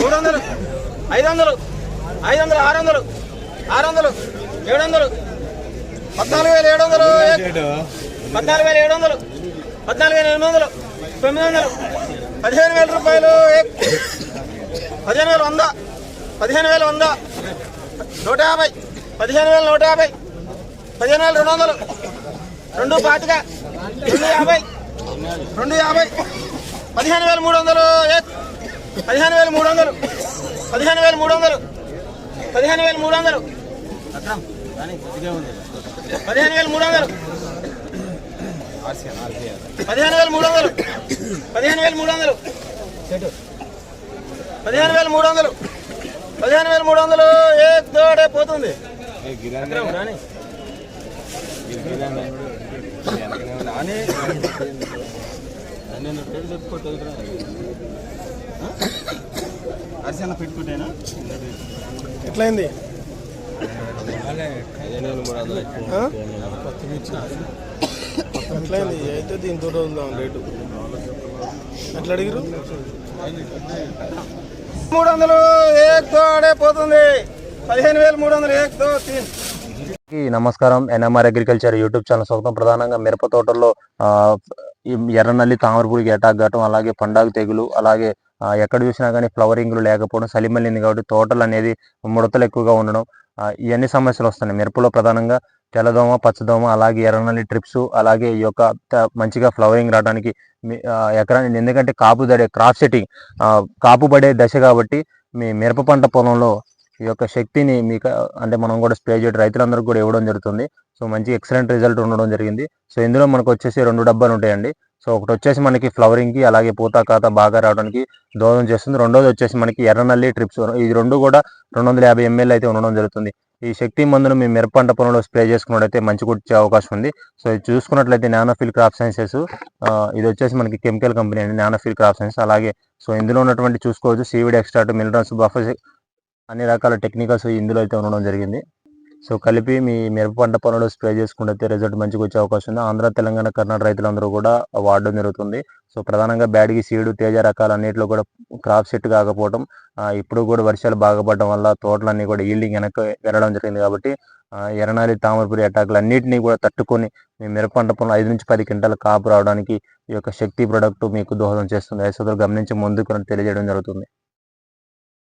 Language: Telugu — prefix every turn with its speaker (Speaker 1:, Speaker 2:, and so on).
Speaker 1: మూడు వందలు ఐదు వందలు ఐదు వందలు ఆరు వందలు ఆరు వందలు ఏడు వందలు పద్నాలుగు వేల ఏడు వందలు పద్నాలుగు వేల ఏడు వందలు పద్నాలుగు వేల ఎనిమిది వందలు తొమ్మిది వందలు పదిహేను వేల రూపాయలు పదిహేను వేల వంద పదిహేను వేల వంద నూట యాభై పదిహేను వేల నూట యాభై పదిహేను వేల రెండు వందలు రెండు పాతిక రెండు యాభై రెండు యాభై పదిహేను వేల మూడు వందలు పదిహేను వేల మూడు వందలు. పదిహేను వేల మూడు వందలు. పదిహేను వేల మూడు వందలు. పదిహేను వేల మూడు వందలు. పదిహేను వేల మూడు వందలు. పదిహేను వేల మూడు వందలు. పదిహేను వేల మూడు వందలు. పదిహేను వేల మూడు వందలు. ఏ తోడే పోతుంది? రాని. నేను పేరు చెప్పుకోవట్లేదు అరిసెన్న పెట్టుకుంటేనా?
Speaker 2: ఎట్లయింది? ఎట్లయింది? అయితే దీని దూరం ఉందాం రేటు. ఎట్లా అడిగిరు
Speaker 1: మూడు వందలు ఏక్తో ఆడే పోతుంది. పదిహేను వేలు మూడు వందలు
Speaker 3: ఏక్తో నమస్కారం. ఎన్ఎంఆర్ అగ్రికల్చర్ యూట్యూబ్ ఛానల్ స్వాగతం. ప్రధానంగా మిరప తోటల్లో ఎర్రనల్లి తామరపుడికి అటాక్ కావటం అలాగే పండాగు తెగులు అలాగే ఎక్కడ చూసినా కానీ ఫ్లవరింగ్లు లేకపోవడం సలిమల్లింది కాబట్టి తోటలు అనేది ముడతలు ఎక్కువగా ఉండడం ఇవన్నీ సమస్యలు వస్తున్నాయి. మిరపలో ప్రధానంగా తెల్లదోమ పచ్చదోమ అలాగే ఎర్రనల్లి ట్రిప్స్ అలాగే ఈ యొక్క మంచిగా ఫ్లవరింగ్ రావడానికి మీ- ఎందుకంటే కాపు దడే క్రాప్ సెట్టింగ్ కాపు పడే దశ కాబట్టి మీ మిరప పంట పొలంలో ఈ యొక్క శక్తిని మీకు అంటే మనం కూడా స్ప్రే చేయడం రైతులందరికీ కూడా ఇవ్వడం జరుగుతుంది. సో మంచి ఎక్సలెంట్ రిజల్ట్ ఉండడం జరిగింది. సో ఇందులో మనకు వచ్చేసి రెండు డబ్బాలు ఉంటాయండి. సో ఒకటి వచ్చేసి మనకి ఫ్లవరింగ్కి అలాగే పూత కాత బాగా రావడానికి దోహదం చేస్తుంది. రెండోది వచ్చేసి మనకి ఎర్రనల్లి ట్రిప్స్ ఇది రెండు కూడా రెండు వందల యాభై ఎంఎల్ అయితే ఉండడం జరుగుతుంది. ఈ శక్తి మందును మీ మిరప పంట పొలంలో స్ప్రే చేసుకున్నట్టయితే మంచి కొట్టే అవకాశం ఉంది. సో ఇది చూసుకున్నట్లయితే నానోఫిల్ క్రాప్ సైన్సెస్ ఇది వచ్చేసి మనకి కెమికల్ కంపెనీ అండి నానోఫిల్ క్రాప్ సైన్స్ అలాగే సో ఇందులో ఉన్నటువంటి చూసుకోవచ్చు సీవిడ్ ఎక్స్ట్రాట్ మినరల్స్ బఫర్ అన్ని రకాల టెక్నికల్స్ ఇందులో అయితే ఉండడం జరిగింది. సో కలిపి మీ మిరప పంట పొలంలో స్ప్రే చేసుకుంటే రిజల్ట్ మంచిగా వచ్చే అవకాశం ఉంది. ఆంధ్ర తెలంగాణ కర్ణాటక రైతులందరూ కూడా వాడడం జరుగుతుంది. సో ప్రధానంగా బ్యాడ్గి సీడు తేజ రకాలు అన్నింటిలో కూడా క్రాప్ సెట్ కాకపోవడం ఇప్పుడు కూడా వర్షాలు బాగా పడడం వల్ల తోటలన్నీ కూడా ఈల్డింగ్ వెనక వెళ్ళడం జరిగింది కాబట్టి ఎరణాలి ఎర్రనాలి తామరపురి అటాకులు అన్నింటినీ కూడా తట్టుకొని మీ మిరప పంట పొలం ఐదు నుంచి పది క్వింటాల కాపు రావడానికి ఈ యొక్క శక్తి ప్రొడక్ట్ మీకు దోహదం చేస్తుంది. రైతులు గమనించి ముందుకు తెలియజేయడం జరుగుతుంది.